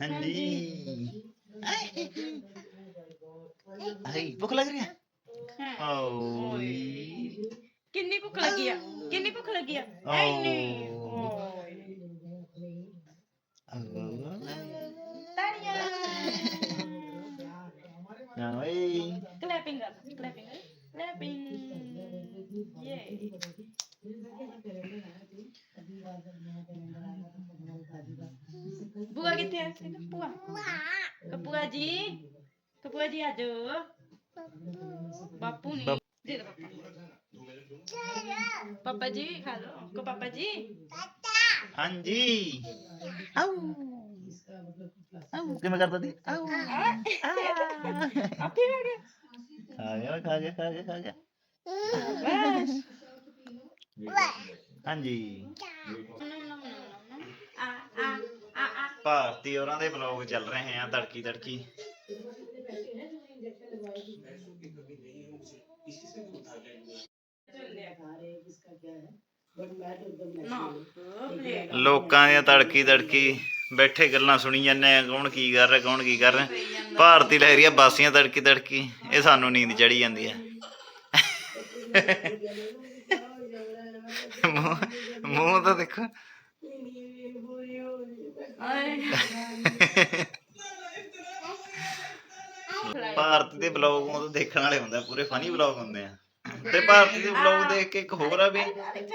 ਹਾਂਜੀ। ਆਈ। ਭੁੱਖ ਲੱਗ ਰਹੀ ਹੈ। ਓਏ। ਕਿੰਨੀ ਭੁੱਖ ਲੱਗੀ ਆ? ਕਿੰਨੀ ਭੁੱਖ ਲੱਗੀ ਆ? ਐਨੀ। ਓਏ ਤਾੜੀਆਂ ਨਾ ਓਏ। ਕਲੈਪਿੰਗ ਕਰ ਕਲੈਪਿੰਗ ਕਲੈਪਿੰਗ। ਯੇ। ਬੁਆ ਕਿੱਥੇ ਆ ਬੁਆ ਕਪੂਆ ਜੀ ਕਪੂਆ ਜੀ ਆਜੋ ਬਾਪੂ ਨਹੀਂ ਦੇ ਦੋ ਪਾਪਾ ਪਾਪਾ ਜੀ ਖਾ ਲੋ ਕੋ ਪਾਪਾ ਜੀ ਹਾਂਜੀ ਆਉ ਆਉ ਕਿਵੇਂ ਕਰਦਾ ਦੀ ਆਉ ਆਪੇ ਆ ਗਿਆ ਖਾ ਗਿਆ ਖਾ ਗਿਆ ਖਾ ਗਿਆ ਖਾ ਗਿਆ ਬਸ ਹਾਂਜੀ ਆ ਆ ਆ ਆ ਭਾਰਤੀ ਔਰਾਂ ਦੇ ਬਲੌਗ ਚੱਲ ਰਹੇ ਆ ਤੜਕੀ ਤੜਕੀ। ਲੋਕਾਂ ਦੀਆਂ ਤੜਕੀ ਤੜਕੀ ਬੈਠੇ ਗੱਲਾਂ ਸੁਣੀ ਜਾਂਦੇ ਆ ਕੌਣ ਕੀ ਕਰ ਰਿਹਾ ਕੌਣ ਕੀ ਕਰ ਰਿਹਾ। ਭਾਰਤੀ ਲਹਿਰੀਆ ਬਾਸੀਆਂ ਤੜਕੀ ਤੜਕੀ ਇਹ ਸਾਨੂੰ ਨੀਂਦ ਚੜੀ ਜਾਂਦੀ ਹੈ ਮੂੰਹ ਤਾਂ ਦੇਖੋ ਭਾਰਤੀ ਦੇ ਬਲੌਗ ਉਹ ਦੇਖਣ ਵਾਲੇ ਹੁੰਦੇ ਆ ਪੂਰੇ ਫਨੀ ਬਲੌਗ ਹੁੰਦੇ ਆ। ਤੇ ਭਾਰਤੀ ਦੇ ਬਲੌਗ ਦੇਖ ਕੇ ਇੱਕ ਹੋਰ ਆ ਵੀ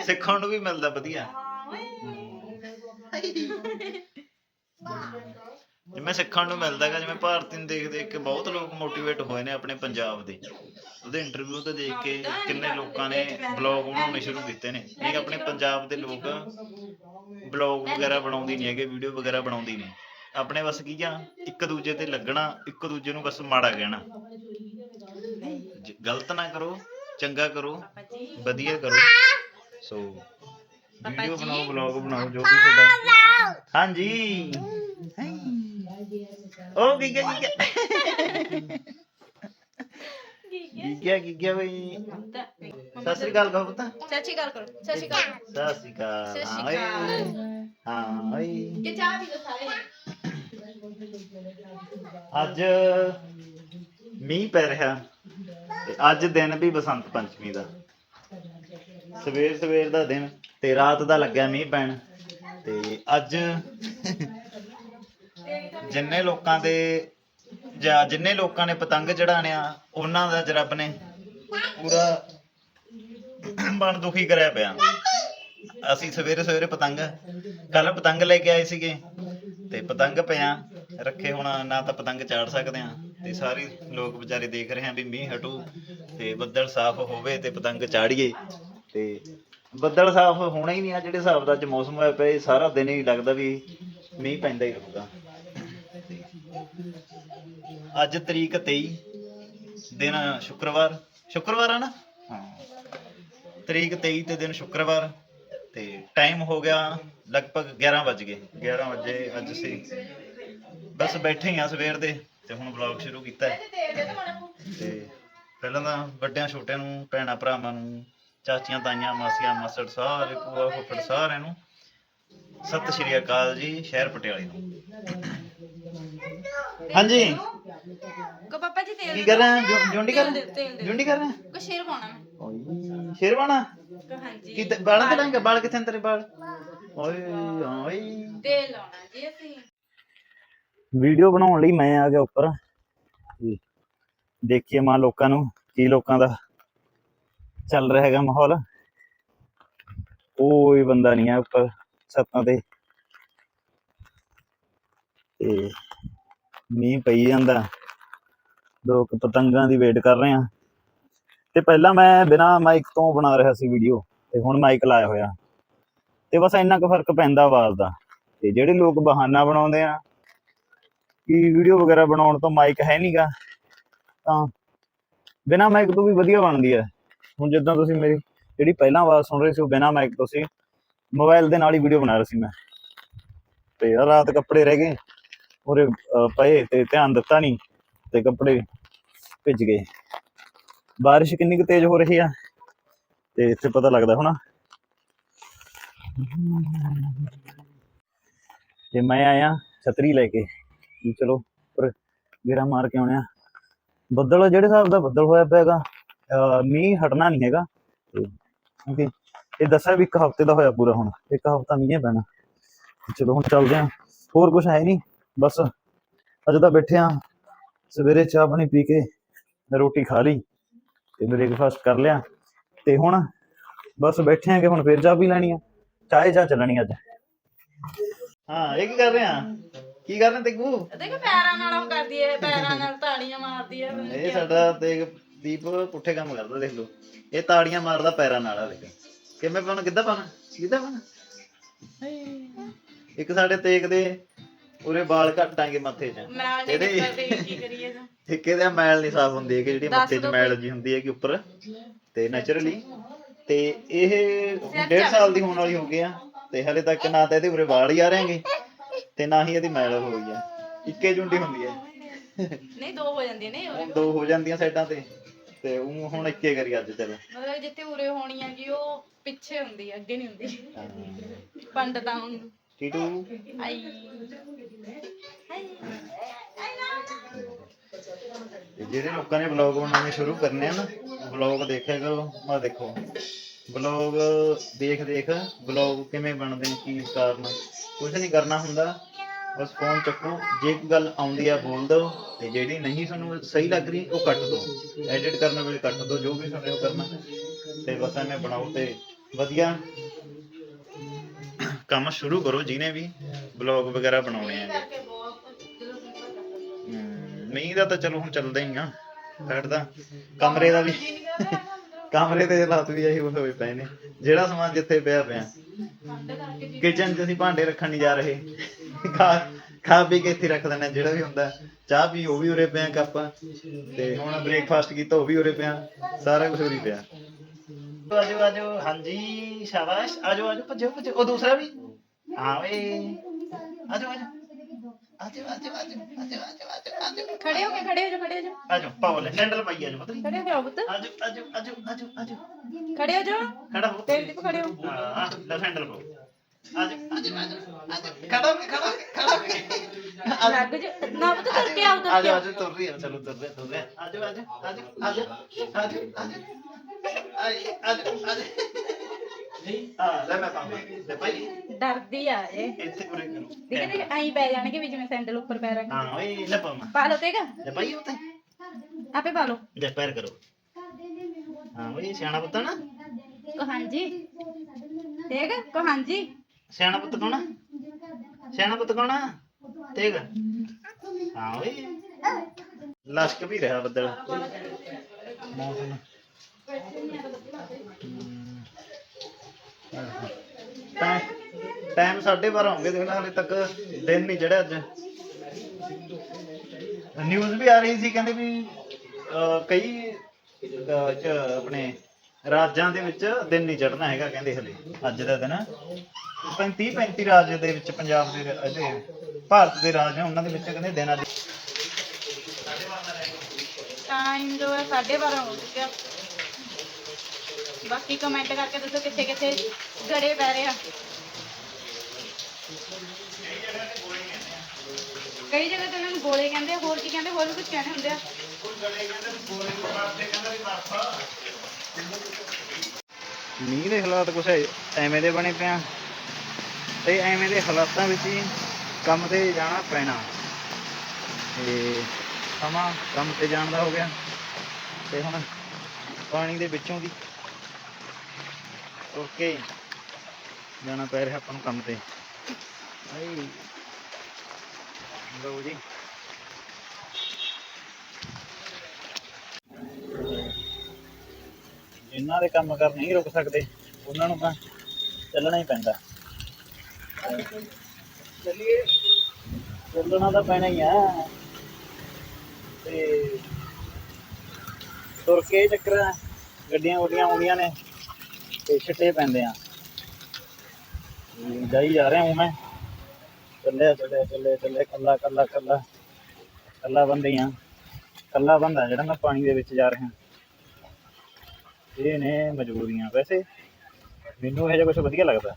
ਸਿੱਖਣ ਨੂੰ ਵੀ ਮਿਲਦਾ ਵਧੀਆ। ਜਿਵੇਂ ਸਿੱਖਣ ਨੂੰ ਮਿਲਦਾ ਹੈਗਾ, ਜਿਵੇਂ ਭਾਰਤੀ ਨੂੰ ਦੇਖ ਦੇਖ ਕੇ ਬਹੁਤ ਲੋਕ ਮੋਟੀਵੇਟ ਹੋਏ ਨੇ ਆਪਣੇ ਪੰਜਾਬ ਦੇ। ਉਹਦੇ ਇੰਟਰਵਿਊ ਤੇ ਦੇਖ ਕੇ ਕਿੰਨੇ ਲੋਕਾਂ ਨੇ ਬਲੌਗ ਬਣਾਉਣੇ ਸ਼ੁਰੂ ਕੀਤੇ ਨੇ। ਨਹੀਂ, ਆਪਣੇ ਪੰਜਾਬ ਦੇ ਲੋਕ ਬਲੌਗ ਵਗੈਰਾ ਬਣਾਉਂਦੇ ਨਹੀਂ ਹੈਗੇ ਵੀਡੀਓ ਵਗੈਰਾ ਬਣਾਉਂਦੇ ਨਹੀਂ। ਆਪਣੇ ਬਸ ਕੀ ਆ, ਇੱਕ ਦੂਜੇ ਤੇ ਲੱਗਣਾ, ਇੱਕ ਦੂਜੇ ਨੂੰ ਬਸ ਮਾੜਾ ਕਹਿਣਾ। ਗਲਤ ਨਾ ਕਰੋ, ਚੰਗਾ ਕਰੋ, ਵਧੀਆ ਕਰੋ। ਸੋ ਵੀਡੀਓ ਬਣਾਓ ਬਲੌਗ ਬਣਾਓ, ਜੋ ਵੀ ਤੁਹਾਡਾ ਹਾਂਜੀ। ਗਿਆ ਕੀ ਗਿਆ ਕੀ ਗਿਆ ਬਈ। ਸਤਿ ਸ੍ਰੀ ਅਕਾਲ ਕਹੋ ਪੁੱਤ। ਗੱਲ ਕਰੋ ਸਤਿ ਸ੍ਰੀ ਅਕਾਲ। ਸਤਿ ਸ਼੍ਰੀ ਅਕਾਲ। ਹਾਂ ਓਏ ਕਿ ਚਾਹ ਪੀ ਲੋ ਸਾਰੇ? ਅੱਜ ਮੀਂਹ ਪੈ ਰਿਹਾ ਤੇ ਅੱਜ ਦਿਨ ਵੀ ਬਸੰਤ ਪੰਚਮੀ ਦਾ। ਸਵੇਰ ਸਵੇਰ ਦਾ ਦਿਨ ਤੇ ਰਾਤ ਦਾ ਲੱਗਿਆ ਮੀਂਹ ਪੈਣ ਤੇ ਅੱਜ ਜਿੰਨੇ ਲੋਕਾਂ ਦੇ ਜਾਂ ਜਿੰਨੇ ਲੋਕਾਂ ਨੇ ਪਤੰਗ ਚੜਾਣਿਆ ਉਹਨਾਂ ਦਾ ਅੱਜ ਨੇ ਪੂਰਾ ਮਨ ਦੁਖੀ ਕਰਿਆ ਪਿਆ। ਅਸੀਂ ਸਵੇਰੇ ਸਵੇਰੇ ਪਤੰਗ ਕੱਲ ਪਤੰਗ ਲੈ ਕੇ ਆਏ ਸੀਗੇ ਤੇ ਪਤੰਗ ਪਿਆ, ਰੱਖੇ ਹੁਣ ਨਾ ਤਾਂ ਪਤੰਗ ਚਾੜ ਸਕਦੇ ਆ ਤੇ ਸਾਰੇ ਲੋਕ ਵਿਚਾਰੇ ਦੇਖ ਰਹੇ ਆ ਵੀ ਮੀਂਹ ਹਟੂ ਤੇ ਬੱਦਲ ਸਾਫ਼ ਹੋਵੇ ਤੇ ਪਤੰਗ ਚਾੜੀਏ ਤੇ ਬੱਦਲ ਸਾਫ਼ ਹੋਣਾ ਹੀ ਨਹੀਂ ਆ, ਜਿਹੜੇ ਹਿਸਾਬ ਦਾ ਅੱਜ ਮੌਸਮ ਹੋਇਆ ਪਿਆ, ਇਹ ਸਾਰਾ ਦਿਨ ਹੀ ਲੱਗਦਾ ਵੀ ਮੀਂਹ ਪੈਂਦਾ ਹੀ ਰਹੂਗਾ। ਅੱਜ ਤਰੀਕ 23 ਦਿਨ ਸ਼ੁੱਕਰਵਾਰ ਸ਼ੁੱਕਰਵਾਰ ਆ ਨਾ? ਹਾਂ। ਤਰੀਕ 23 ਤੇ ਦਿਨ ਸ਼ੁੱਕਰਵਾਰ ਤੇ ਟਾਈਮ ਹੋ ਗਿਆ ਲਗਭਗ 11 ਵਜ ਗਏ। 11 ਵਜੇ ਅੱਜ ਅਸੀਂ ਬਸ ਬੈਠੇ ਹੀ ਆ ਸਵੇਰ ਦੇ ਤੇ ਹੁਣ ਵਲੌਗ ਸ਼ੁਰੂ ਕੀਤਾ ਹੈ। ਤੇ ਪਹਿਲਾਂ ਤਾਂ ਵੱਡਿਆਂ ਛੋਟਿਆਂ ਨੂੰ ਭੈਣਾਂ ਭਰਾਵਾਂ ਨੂੰ ਚਾਚੀਆਂ ਤਾਈਆਂ ਮਾਸੀਆਂ ਮਾਸੜ ਸਾਰੇ ਭੂਆ ਫੁੱਫੜ ਸਾਰਿਆਂ ਨੂੰ ਸਤਿ ਸ਼੍ਰੀ ਅਕਾਲ ਜੀ ਸ਼ਹਿਰ ਪਟਿਆਲੇ ਨੂੰ। ਹਾਂਜੀ। ਪਾਪਾ ਜੀ ਤੇਲ ਕੀ ਕਰ ਰਹੇ ਜੁ- ਜੁੰਡੀ ਕਰ ਰਹੇ। ਜੁੰਡੀ ਕਰ ਰਹੇ? ਕੋ ਸ਼ੇਰ ਪਾਉਣਾ ਮੈਂ? ਓਏ ਸ਼ੇਰ ਕੋ ਹਾਂਜੀ। ਕੀ ਬਾਲਾਂ ਤੇ ਲਾਂਗੇ ਬਾਲ ਕਿੱਥੇ ਨੇ ਤੇਰੇ ਬਾਲ। ਓਏ ਓਏ। ਤੇਲ ਲਾਉਣਾ ਜੀ ਅਸੀਂ। ਵੀਡੀਓ ਬਣਾਉਣ ਲਈ ਮੈਂ ਆ ਗਿਆ ਉੱਪਰ। ਦੇਖੀਏ ਮਾਂ ਲੋਕਾਂ ਨੂੰ ਕੀ ਲੋਕਾਂ ਦਾ ਚੱਲ ਰਿਹਾ ਹੈਗਾ ਮਾਹੌਲ। ਕੋਈ ਬੰਦਾ ਨਹੀਂ ਆ ਉੱਪਰ ਛੱਤਾਂ ਤੇ। ਤੇ ਮੀਂਹ ਪਈ ਜਾਂਦਾ। ਲੋਕ ਪਤੰਗਾਂ ਦੀ ਵੇਟ ਕਰ ਰਹੇ ਆ। ਤੇ ਪਹਿਲਾਂ ਮੈਂ ਬਿਨਾ ਮਾਈਕ ਤੋਂ ਬਣਾ ਰਿਹਾ ਸੀ ਵੀਡੀਓ ਤੇ ਹੁਣ ਮਾਈਕ ਲਾਇਆ ਹੋਇਆ। ਤੇ ਬਸ ਇੰਨਾ ਕੁ ਫ਼ਰਕ ਪੈਂਦਾ ਆਵਾਜ਼ ਦਾ। ਤੇ ਜਿਹੜੇ ਲੋਕ ਬਹਾਨਾ ਬਣਾਉਂਦੇ ਆ, ਕਿ ਵੀਡੀਓ ਵਗੈਰਾ ਬਣਾਉਣ ਤੋਂ ਮਾਈਕ ਹੈ ਨਹੀਂਗਾ ਤਾਂ ਬਿਨਾ ਮਾਈਕ ਤੋਂ ਵੀ ਵਧੀਆ ਬਣਦੀ ਹੈ ਹੁਣ ਜਿੱਦਾਂ ਤੁਸੀਂ ਮੇਰੀ ਜਿਹੜੀ ਪਹਿਲਾਂ ਆਵਾਜ਼ ਸੁਣ ਰਹੇ ਸੀ, ਉਹ ਬਿਨਾ ਮਾਈਕ ਤੋਂ ਸੀ ਮੋਬਾਈਲ ਦੇ ਨਾਲ ਹੀ ਵੀਡੀਓ ਬਣਾ ਰਿਹਾ ਸੀ ਮੈਂ। ਤੇ ਰਾਤ ਕੱਪੜੇ ਰਹਿ ਗਏ, ਉਰੇ ਪਏ ਤੇ ਧਿਆਨ ਦਿੱਤਾ ਨਹੀਂ ਤੇ ਕੱਪੜੇ ਭਿੱਜ ਗਏ। ਬਾਰਿਸ਼ ਕਿੰਨੀ ਕੁ ਤੇਜ਼ ਹੋ ਰਹੀ ਆ, ਤੇ ਇੱਥੇ ਪਤਾ ਲੱਗਦਾ ਹੋਣਾ। ਤੇ ਮੈਂ ਆਇਆ ਛਤਰੀ ਲੈ ਕੇ, ਵੀ ਚਲੋ ਪਰ ਗੇੜਾ ਮਾਰ ਕੇ ਆਉਣੇ ਆ। ਬੱਦਲ ਜਿਹੜੇ ਹਿਸਾਬ ਦਾ ਬੱਦਲ ਹੋਇਆ ਪਿਆ ਹੈਗਾ, ਅਹ ਮੀਂਹ ਹਟਣਾ ਨਹੀਂ ਹੈਗਾ। ਕਿਉਂਕਿ ਇਹ ਦੱਸਿਆ ਵੀ ਇੱਕ ਹਫ਼ਤੇ ਦਾ ਹੋਇਆ ਪੂਰਾ ਹੁਣ, ਇੱਕ ਹਫ਼ਤਾ ਮੀਂਹ ਪੈਣਾ। ਚਲੋ ਹੁਣ ਚੱਲਦੇ ਆ, ਹੋਰ ਕੁਝ ਹੈ ਨਹੀਂ, ਬਸ ਅੱਜ ਤਾਂ ਬੈਠੇ ਆ। ਸਵੇਰੇ ਚਾਹ ਪਾਣੀ ਪੀ ਕੇ ਰੋਟੀ ਖਾ ਲਈ ਤੇ ਬ੍ਰੇਕਫਾਸਟ ਕਰ ਲਿਆ ਤੇ ਹੁਣ ਬਸ ਬੈਠੇ ਆ ਕਿ ਹੁਣ ਫੇਰ ਚਾਹ ਪੀ ਲੈਣੀ ਆ। ਚਾਹੇ ਚਾਹ ਚੱਲਣੀ ਅੱਜ। ਹਾਂ ਇਹ ਕੀ ਕਰ ਰਹੇ ਆ? ਕੀ ਕਰ ਰਹੇ ਤੇਗੂ? ਦੇਖ ਪੈਰਾਂ ਨਾਲ ਉਹ ਕਰਦੀ ਹੈ ਪੈਰਾਂ ਨਾਲ ਤਾੜੀਆਂ ਮਾਰਦੀ ਹੈ ਇਹ ਸਾਡਾ ਤੇਗ ਦੀਪ ਪੁੱਠੇ ਕੰਮ ਕਰਦਾ ਦੇਖ ਲਓ। ਇਹ ਤਾੜੀਆਂ ਮਾਰਦਾ ਪੈਰਾਂ ਨਾਲ ਆ ਦੇਖ। ਕਿਵੇਂ ਪਾਉਣਾ ਕਿੱਦਾਂ ਪਾਉਣਾ? ਕਿੱਦਾਂ ਪਾਉਣਾ? ਇੱਕ ਸਾਡੇ ਤੇਗ ਦੇ ਉਰੇ ਵਾਲ ਘਟਾਂਗੇ ਮੱਥੇ 'ਚ। ਨਹੀਂ ਇਹਦੇ- ਨਿਕਲਦੇ ਕੀ ਕਰੀਏ ਤਾਂ ਇੱਕ ਇਹਦਾ ਮੈਲ ਨਹੀਂ ਸਾਫ਼ ਹੁੰਦੀ ਹੈ ਕਿ ਜਿਹੜੀ ਦੱਸ ਮੱਥੇ 'ਚ ਦਿਓ ਮੈਲ ਜੀ ਹੁੰਦੀ ਹੈ ਕਿ ਉੱਪਰ। ਤੇ ਨੇਚਰਲੀ ਤੇ ਇਹ ਡੇਢ ਸਾਲ ਦੀ ਹੋਣ ਵਾਲੀ ਹੋ ਗਈ ਆ ਤੇ ਹਲੇ ਤੱਕ ਨਾ ਤਾਂ ਇਹਦੇ ਉਰੇ ਵਾਲ ਹੀ ਆ ਰਹੇਗੇ ਤੇ ਨਾ ਹੀ ਇਹਦੀ ਮੈਲ ਹੋਈ ਆ। ਇੱਕੇ ਜੁੰਡੀ ਹੁੰਦੀ ਹੈ। ਨਹੀਂ ਦੋ ਹੋ ਜਾਂਦੀਆਂ ਨੇ ਉਰੇ। ਹੁਣ ਦੋ ਹੋ ਜਾਂਦੀਆਂ ਸਾਈਡਾਂ ਤੇ ਤੇ ਉਹ ਹੁਣ ਇੱਕੇ ਕਰੀ ਅੱਜ ਚਲੋ। ਮਤਲਬ ਜਿੱਥੇ ਉਰੇ ਹੋਣੀ ਜੀ ਉਹ ਪਿੱਛੇ ਹੁੰਦੀ ਹੈ ਅੱਗੇ ਨਹੀਂ ਹੁੰਦੀ। ਪੰਡਤਾਂ ਹੁਣ ਟੀਟੂ। ਆਈ। ਆਈ ਤੇ ਜਿਹੜੇ ਲੋਕਾਂ ਨੇ ਵਲੌਗ ਬਣਾਉਣੇ ਸ਼ੁਰੂ ਕਰਨੇ ਆ ਨਾ ਵਲੌਗ ਦੇਖਿਆ ਕਰੋ ਆ ਦੇਖੋ। ਵਲੌਗ ਦੇਖ ਦੇਖ ਵਲੌਗ ਕਿਵੇਂ ਬਣਦੇ ਨੇ ਕੀ ਕਾਰਨ ਕੁਝ ਨਹੀਂ ਕਰਨਾ ਹੁੰਦਾ, ਬਸ ਫੋਨ ਚੱਕੋ, ਜੇ ਗੱਲ ਆਉਂਦੀ ਆ ਬੋਲ ਦਿਓ ਤੇ ਜਿਹੜੀ ਨਹੀਂ ਤੁਹਾਨੂੰ ਸਹੀ ਲੱਗ ਰਹੀ, ਉਹ ਕੱਟ ਦਿਓ ਐਡਿਟ ਕਰਨ ਵੇਲੇ ਕੱਟ ਦਿਓ ਜੋ ਵੀ ਤੁਹਾਨੂੰ ਕਰਨਾ। ਤੇ ਬਸ ਐਵੇਂ ਬਣਾਓ ਤੇ ਵਧੀਆ। ਕੰਮ ਸ਼ੁਰੂ ਕਰੋ, ਜਿਹਨੇ ਵੀ ਵਲੌਗ ਵਗੈਰਾ ਬਣਾਉਣੇ ਆ ਮੀਂਹ ਦਾ ਤਾਂ ਚਲੋ ਹੁਣ ਚੱਲਦਾ ਹੀ ਆ। ਬੈਠ ਦਾ ਕਮਰੇ ਦਾ ਵੀ। ਕਮਰੇ ਦੇ ਹਾਲਾਤ ਵੀ ਇਹੀ ਹੋਏ ਪਏ ਨੇ। ਜਿਹੜਾ ਸਮਾਨ ਜਿੱਥੇ ਪਿਆ ਪਿਆ। ਕਿਚਨ 'ਚ ਅਸੀਂ ਭਾਂਡੇ ਰੱਖਣ ਨਹੀਂ ਜਾ ਰਹੇ। ਖਾ ਖਾ ਪੀ ਕੇ ਇੱਥੇ ਰੱਖ ਦਿੰਦੇ ਜਿਹੜਾ ਵੀ ਹੁੰਦਾ। ਚਾਹ ਵੀ ਉਹ ਵੀ ਉਰੇ ਪਿਆ ਕੱਪ। ਤੇ ਹੁਣ ਬ੍ਰੇਕਫਾਸਟ ਕੀਤਾ ਉਹ ਵੀ ਉਰੇ ਪਿਆ। ਸਾਰਾ ਕੁਝ ਉਰੇ ਪਿਆ। ਆਜੋ ਆਜੋ। ਹਾਂਜੀ ਸ਼ਾਬਾਸ਼। ਆਜੋ ਆਜੋ ਭੱਜੋ ਭੱਜੋ। ਉਹ ਦੂਸਰਾ ਵੀ? ਹਾਂ ਵੇ। ਆਜੋ ਆਜੋ ਆਜੋ ਆਜੋ ਆਜੋ ਆਜੋ ਆਜੋ ਆਜੋ ਖੜੇ ਹੋ ਕੇ ਖੜੇ ਹੋ ਜਾ ਖੜੇ ਹੋ ਜਾ ਆਜੋ ਪਾਓ ਲੈ ਹੈਂਡਲ ਪਾਈ ਆਜੋ ਪਤਾ ਖੜੇ ਹੋ ਆਓ ਪੁੱਤ ਆਜੋ ਆਜੋ ਆਜੋ ਆਜੋ ਆਜੋ ਖੜੇ ਹੋ ਜਾ ਖੜਾ ਹੋ ਤੇਰੇ ਤੇ ਖੜੇ ਹੋ ਹਾਂ ਲੈ ਹੈਂਡਲ ਪਾਓ ਆਜੋ ਆਜੋ ਆਜੋ ਆਜੋ ਖੜਾ ਹੋ ਕੇ ਖੜਾ ਹੋ ਕੇ ਖੜਾ ਹੋ ਕੇ ਲੱਗ ਜਾ ਨਾ ਪੁੱਤ ਤੁਰ ਕੇ ਆਓ ਤੁਰ ਆਜੋ ਕੇ ਆਓ ਆਜੋ ਤੁਰ ਰਹੀ ਹੈ ਚਲੋ ਤੁਰ ਰਿਹਾ ਤੁਰ ਰਿਹਾ ਆਜੋ ਆਜੋ ਆਜੋ ਆਜੋ ਆਜੋ ਆਜੋ ਆਜੋ ਆਜੋ ਹਾਂ ਲੈ ਮੈਂ ਪਾਵਾਂ। ਲੈ ਭਾਈ। ਡਰਦੀ ਆ ਇਹ। ਇੱਥੇ ਉਰੇ ਕਰੋ। ਦੇਖ ਦੇਖ ਐਂ ਪੈ ਜਾਣਗੇ ਵੀ ਜਿਵੇਂ ਸੈਂਡਲ ਉੱਪਰ ਪੈ ਰੱਖ ਹਾਂ ਓਏ ਲੈ ਪਾਵਾਂ। ਪਾ ਲਓ ਤੇਗਾ ਲੈ ਭਾਈ ਉੱਤੇ ਆਪੇ ਪਾ ਲਓ। ਲੈ ਪੈਰ ਕਰੋ। ਹਾਂ ਓਏ ਸਿਆਣਾ ਪੁੱਤ ਨਾ। ਕੋ ਹਾਂਜੀ। ਦੇਖ ਕੋ ਹਾਂਜੀ। ਸਿਆਣਾ ਪੁੱਤ ਕੌਣ ਸਿਆਣਾ ਪੁੱਤ ਕੌਣ ਆ? ਤੇਗ ਹਾਂ ਓਏ। ਲਸ਼ਕ ਵੀ ਰਿਹਾ ਬੱਦਲ। ਮੌਸਮ। ਟਾਈਮ 12:30 ਹੋਣਗੇ ਦੇਖ ਲੈ ਹਲੇ ਤੱਕ ਦਿਨ ਨਹੀਂ ਚੜਿਆ ਅੱਜ। ਨਿਊਜ਼ ਵੀ ਆ ਰਹੀ ਸੀ ਕਹਿੰਦੇ ਵੀ ਅਹ, ਕਈ ਅਹ, ਚ ਆਪਣੇ ਰਾਜਾਂ ਦੇ ਵਿੱਚ ਦਿਨ ਨਹੀਂ ਚੜਨਾ ਹੈਗਾ ਕਹਿੰਦੇ ਹਲੇ ਅੱਜ ਦਾ ਦਿਨ। 35 35 ਰਾਜ ਦੇ ਵਿੱਚ ਪੰਜਾਬ ਦੇ ਰ- ਇਹਦੇ ਭਾਰਤ ਦੇ ਰਾਜ ਨੇ ਉਹਨਾਂ ਦੇ ਵਿੱਚ ਕਹਿੰਦੇ ਦਿਨ ਅੱਜ। ਟਾਈਮ ਜੋ ਹੈ 12:30 ਹੋ ਚੁੱਕਿਆ। ਬਾਕੀ ਕਮੈਂਟ ਕਰਕੇ ਦੱਸੋ ਕਿੱਥੇ ਕਿੱਥੇ ਗੜੇ ਪੈ ਰਹੇ ਆ। ਕਈ ਜਗ੍ਹਾ ਤੇ ਇਹਨਾਂ ਨੂੰ ਗੋਲੇ ਕਹਿੰਦੇ ਆ, ਹੋਰ ਕੀ ਕਹਿੰਦੇ ਹੋਰ ਵੀ ਕੁਝ ਕਹਿੰਦੇ ਹੁੰਦੇ ਆ। ਮੀਂਹ ਦੇ ਹਾਲਾਤ ਕੁਛ ਐਵੇਂ ਦੇ ਬਣੇ ਪਿਆ ਤੇ ਐਵੇਂ ਦੇ ਹਾਲਾਤਾਂ ਵਿੱਚ ਹੀ ਕੰਮ ਤੇ ਜਾਣਾ ਪੈਣਾ। ਤੇ ਸਮਾਂ ਕੰਮ ਤੇ ਜਾਣ ਦਾ ਹੋ ਗਿਆ। ਤੇ ਹੁਣ ਪਾਣੀ ਦੇ ਵਿੱਚੋਂ ਦੀ ਓਕੇ ਜਾਣਾ ਪੈ ਰਿਹਾ ਆਪਾਂ ਨੂੰ ਕੰਮ ਤੇ। ਆਈ ਲਓ ਜੀ ਜਿਨ੍ਹਾਂ ਦੇ ਕੰਮ ਕਰ ਨਹੀਂ ਰੁਕ ਸਕਦੇ, ਉਹਨਾਂ ਨੂੰ ਤਾਂ ਚੱਲਣਾ ਹੀ ਪੈਂਦਾ। ਚੱਲੀਏ। ਚੱਲਣਾ ਤਾਂ ਪੈਣਾ ਹੀ ਆ। ਤੇ ਤੁਰ ਕੇ ਚੱਕਰ ਗੱਡੀਆਂ ਗੁੱਡੀਆਂ ਆਉਂਦੀਆਂ ਨੇ ਤੇ ਛਿੱਟੇ ਪੈਂਦੇ ਆ। ਜਾਈ ਜਾ ਰਿਹਾ ਹੂੰ ਮੈਂ। ਚੱਲਿਆ ਚੱਲਿਆ ਚੱਲੇ ਚੱਲੇ ਕੱਲਾ ਕੱਲਾ ਕੱਲਾ ਕੱਲਾ ਬੰਦੇ ਆ। ਕੱਲਾ ਬੰਦਾ ਜਿਹੜਾ ਮੈਂ ਪਾਣੀ ਦੇ ਵਿੱਚ ਜਾ ਰਿਹਾ। ਇਹ ਨੇ ਮਜਬੂਰੀਆਂ ਵੈਸੇ। ਮੈਨੂੰ ਇਹ ਜਿਹਾ ਕੁਝ ਵਧੀਆ ਲੱਗਦਾ।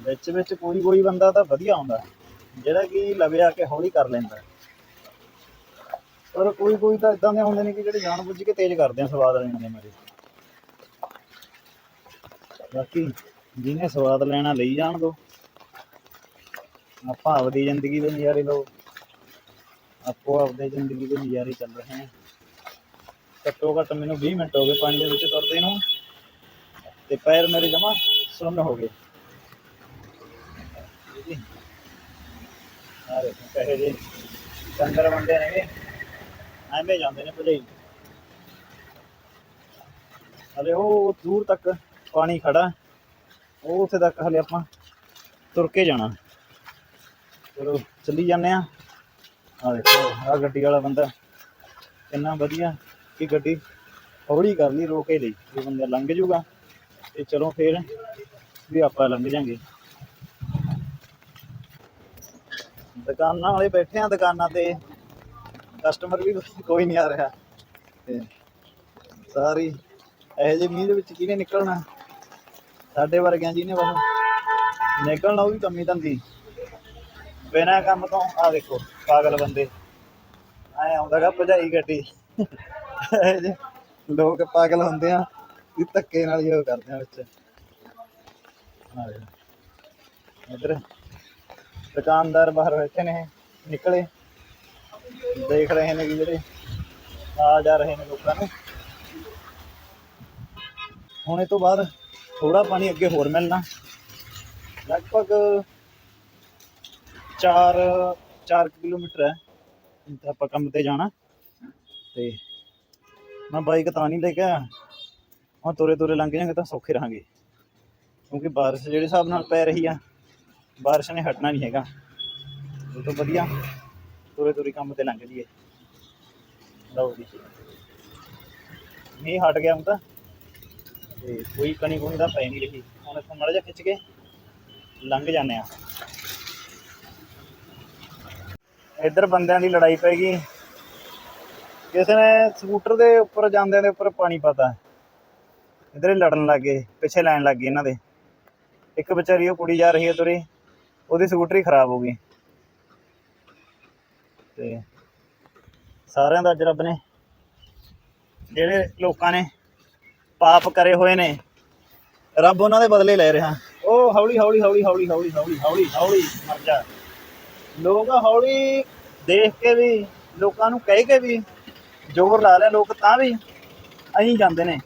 ਵਿੱਚ ਵਿੱਚ ਕੋਈ ਕੋਈ ਬੰਦਾ ਤਾਂ ਵਧੀਆ ਹੁੰਦਾ ਜਿਹੜਾ ਕਿ ਲਵੇ ਆ ਕੇ ਹੌਲੀ ਕਰ ਲੈਂਦਾ। ਪਰ ਕੋਈ ਕੋਈ ਤਾਂ ਇਦਾਂ ਦੇ ਹੁੰਦੇ ਨੇ ਕਿ ਜਿਹੜੇ ਜਾਣ ਬੁੱਝ ਕੇ ਤੇਜ਼ ਕਰਦੇ ਆ ਸਵਾਦ ਲੈਣ ਦੇ ਮਾਰੇ ਬਾਕੀ ਜਿਹਨੇ ਸਵਾਦ ਲੈਣਾ ਲਈ ਜਾਣ ਦੋ। ਆਪਾਂ ਆਪਦੀ ਜ਼ਿੰਦਗੀ ਦੇ ਨਜ਼ਾਰੇ ਲਓ। ਆਪੋ ਆਪਦੇ ਜ਼ਿੰਦਗੀ ਦੇ ਨਜ਼ਾਰੇ ਚੱਲ ਰਹੇ ਹਨ ਘੱਟੋ ਘੱਟ ਮੈਨੂੰ 20 ਮਿੰਟ ਹੋ ਗਏ ਪਾਣੀ ਦੇ ਵਿੱਚ ਤੁਰਦੇ ਨੂੰ। ਤੇ ਪੈਰ ਮੇਰੇ ਜਮਾ ਸੁੰਨ ਹੋ ਗਏ। ਆਰੇ ਕਹੇ ਜੀ ਚੰਦਰ ਵੰਡੇ ਨੇ ਐਵੇਂ ਜਾਂਦੇ ਨੇ ਭਲੇ। ਹਲੇ ਉਹ ਦੂਰ ਤੱਕ ਪਾਣੀ ਖੜਾ ਉਹ ਉੱਥੇ ਤੱਕ ਹਲੇ ਆਪਾਂ ਤੁਰ ਕੇ ਜਾਣਾ। ਚਲੋ, ਚੱਲੀ ਜਾਂਦੇ ਆ ਆ ਦੇਖੋ ਆ ਗੱਡੀ ਵਾਲਾ ਬੰਦਾ। ਕਿੰਨਾ ਵਧੀਆ ਕਿ ਗੱਡੀ ਹੌਲੀ ਕਰ ਲਈ, ਰੋਕੇ ਲਈ। ਇਹ ਬੰਦਾ ਲੰਘ ਜੂਗਾ ਤੇ ਚਲੋ ਫੇਰ ਵੀ ਆਪਾਂ ਲੰਘ ਜਾਾਂਗੇ। ਦੁਕਾਨਾਂ ਵਾਲੇ ਬੈਠੇ ਆ ਦੁਕਾਨਾਂ ਤੇ। ਕਸਟਮਰ ਵੀ ਕੋਈ ਨਹੀਂ ਆ ਰਿਹਾ। ਤੇ ਸਾਰੀ ਇਹੋ ਜਿਹੇ ਮੀਂਹ ਦੇ ਵਿੱਚ ਕਿਹਨੇ ਨਿਕਲਣਾ? ਸਾਡੇ ਵਰਗਿਆਂ ਜੀ ਨੇ ਬਸ। ਨਿਕਲਣਾ ਉਹ ਵੀ ਕਮੀ ਧੰਦੀ। ਬਿਨਾਂ ਕੰਮ ਤੋਂ ਆ ਦੇਖੋ, ਪਾਗਲ ਬੰਦੇ। ਐ ਆਉਂਦਾਗਾ ਭਜਾਈ ਗੱਡੀ। ਲੋਕ ਪਾਗਲ ਹੁੰਦੇ ਆ, ਵੀ ਧੱਕੇ ਨਾਲ ਹੀ ਉਹ ਕਰਦੇ ਆ ਵਿੱਚ। ਆ ਦੁਕਾਨਦਾਰ ਬਾਹਰ ਬੈਠੇ ਨੇ, ਨਿਕਲੇ। ਦੇਖ ਰਹੇ ਨੇ ਕਿ ਜਿਹੜੇ ਆ ਜਾ ਰਹੇ ਨੇ ਲੋਕਾਂ ਨੂੰ। ਹੁਣੇ ਤੋਂ ਬਾਅਦ ਥੋੜਾ ਪਾਣੀ ਅੱਗੇ ਹੋਰ ਮਿਲਣਾ। ਲਗਭਗ 4 4 ਕਿਲੋਮੀਟਰ ਹੈ। ਤੇ ਆਪਾਂ ਕੰਮ ਤੇ ਜਾਣਾ। ਤੇ ਮੈਂ ਬਾਈਕ ਤਾਂ ਨਹੀਂ ਲੈ ਕੇ ਆਇਆ। ਹੁਣ ਤੁਰੇ ਤੁਰੇ ਲੰਘ ਜਾਾਂਗੇ ਤਾਂ ਸੌਖੇ ਰਹਾਂਗੇ। ਕਿਉਂਕਿ ਬਾਰਿਸ਼ ਜਿਹੜੇ ਹਿਸਾਬ ਨਾਲ ਪੈ ਰਹੀ ਆ, ਬਾਰਿਸ਼ ਨੇ ਹਟਣਾ ਨਹੀਂ ਹੈਗਾ। ਉਹ ਤੋਂ ਵਧੀਆ। ਤੁਰੇ ਤੁਰੇ ਕੰਮ ਤੇ ਲੰਘ ਜੀਏ ਲਓ ਜੀ। ਮੀਂਹ ਹਟ ਗਿਆ ਹੁਣ ਤਾਂ। ਤੇ ਕੋਈ ਕਣੀ ਕੋਈ ਤਾਂ ਪੈ ਨਹੀਂ ਰਹੀ। ਹੁਣ ਇੱਥੋਂ ਮੜਾ ਜਾ ਖਿੱਚ ਕੇ ਲੰਘ ਜਾਂਦੇ ਆ ਇੱਧਰ ਬੰਦਿਆਂ ਦੀ ਲੜਾਈ ਪੈ ਗਈ। ਕਿਸੇ ਨੇ ਸਕੂਟਰ ਦੇ ਉੱਪਰ ਜਾਂਦਿਆਂ ਦੇ ਉੱਪਰ ਪਾਣੀ ਪਾਤਾ। ਇੱਧਰ ਹੀ ਲੜਨ ਲੱਗ ਗਏ, ਪਿੱਛੇ ਲੈਣ ਲੱਗ ਗਏ ਇਹਨਾਂ ਦੇ। ਇੱਕ ਵਿਚਾਰੀ, ਉਹ ਕੁੜੀ ਜਾ ਰਹੀ ਹੈ ਤੁਰੇ। ਉਹਦੀ ਸਕੂਟਰ ਹੀ ਖਰਾਬ ਹੋ ਗਈ। ਤੇ ਸਾਰਿਆਂ ਦਾ ਅੱਜ ਰੱਬ ਨੇ, ਜਿਹੜੇ ਲੋਕਾਂ ਨੇ ਪਾਪ ਕਰੇ ਹੋਏ ਨੇ। ਰੱਬ ਉਹਨਾਂ ਦੇ ਬਦਲੇ ਲੈ ਰਿਹਾ। ਉਹ ਹੌਲੀ ਹੌਲੀ ਹੌਲੀ ਹੌਲੀ ਹੌਲੀ ਹੌਲੀ ਹੌਲੀ ਹੌਲੀ ਮਰ ਜਾ। ਲੋਕ ਹੌਲੀ ਦੇਖ ਕੇ ਵੀ, ਲੋਕਾਂ ਨੂੰ ਕਹਿ ਕੇ ਵੀ ਜ਼ੋਰ ਲਾ ਲਿਆ, ਲੋਕ ਤਾਂ ਵੀ ਅਹੀਂ ਜਾਂਦੇ ਨੇ।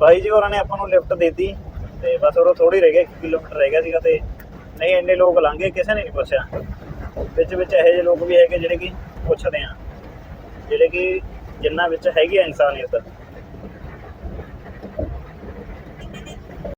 ਭਾਈ ਜੀ ਹੋਰਾਂ ਨੇ ਆਪਾਂ ਨੂੰ ਲਿਫਟ ਦੇਤੀ ਤੇ ਬਸ ਉਹ ਥੋੜੀ ਰਹਿ ਗਿਆ 1 ਕਿਲੋਮੀਟਰ ਰਹਿ ਗਿਆ ਸੀਗਾ ਤੇ ਨਹੀਂ ਇੰਨੇ ਲੋਕ ਲੰਘੇ ਕਿਸੇ ਨੇ ਨਹੀਂ ਪੁੱਛਿਆ। ਵਿੱਚ ਵਿੱਚ ਇਹੋ ਜਿਹੇ ਲੋਕ ਵੀ ਹੈਗੇ ਜਿਹੜੇ ਕਿ ਪੁੱਛਦੇ ਆ। ਜਿਹੜੇ ਕਿ ਜਿੰਨਾ ਵਿੱਚ ਹੈਗੀ ਆ ਇਨਸਾਨੀਅਤ।